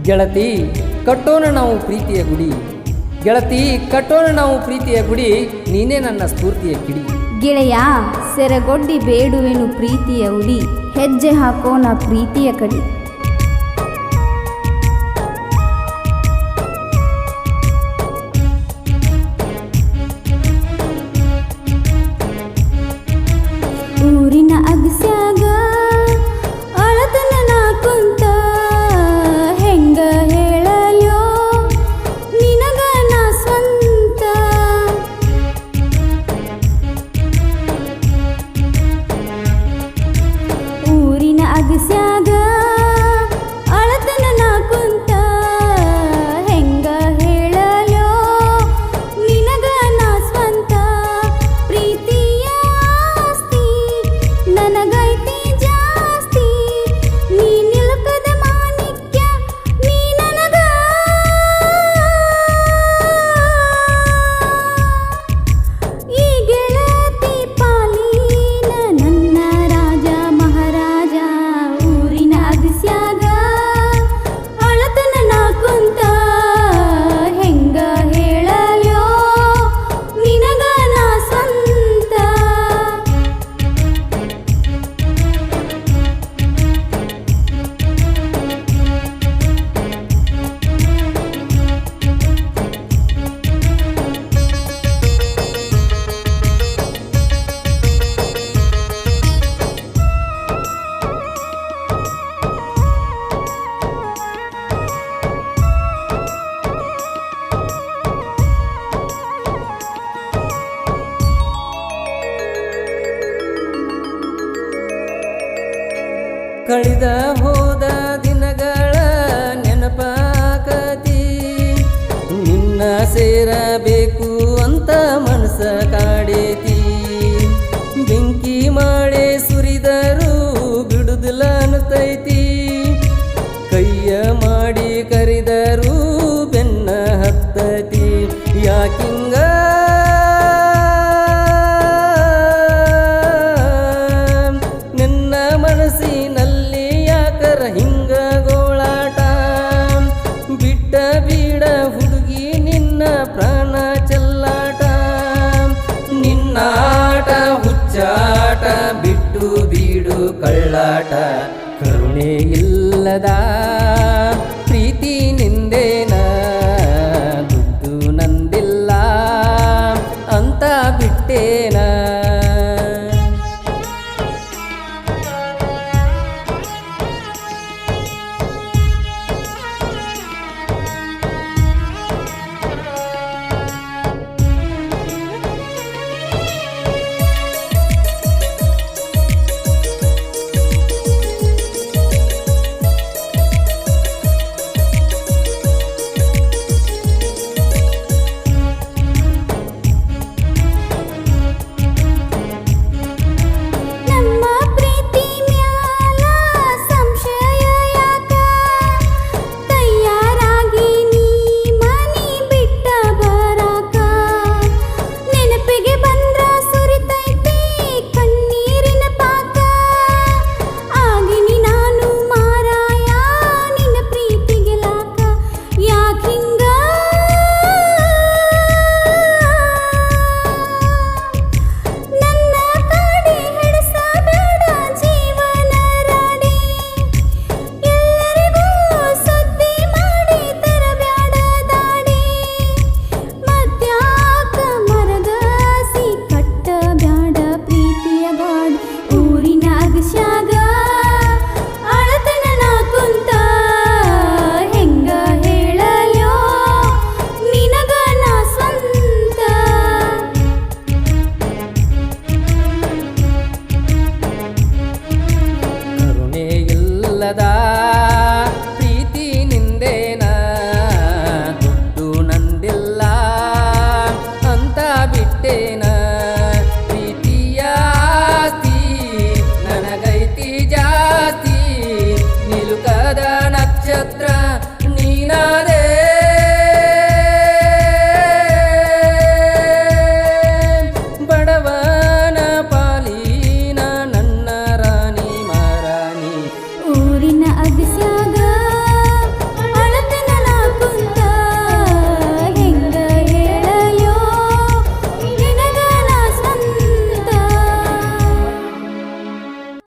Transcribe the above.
ಗೆಳತಿ, ಕಟ್ಟೋಣ ನಾವು ಪ್ರೀತಿಯ ಗುಡಿ. ಗೆಳತಿ, ಕಟ್ಟೋಣ ನಾವು ಪ್ರೀತಿಯ ಗುಡಿ, ನೀನೇ ನನ್ನ ಸ್ಫೂರ್ತಿಯ ಕಿಡಿ. ಗೆಳೆಯ, ಸೆರಗೊಡ್ಡಿ ಬೇಡುವೆನು ಪ್ರೀತಿಯ ಉಡಿ ಹೆಜ್ಜೆ ಹಾಕೋಣ ಪ್ರೀತಿಯ ಕಡಿ. ಕಳಿದ ಹೋದ ದಿನಗಳ ನೆನಪಾಕತಿ. ನಿನ್ನ ಸೇರಬೇಕು ಅಂತ ಮನಸ್ಸ ಕಾಡೇತಿ. ಕಳ್ಳಾಟ ಕರುಣೆ ಇಲ್ಲದ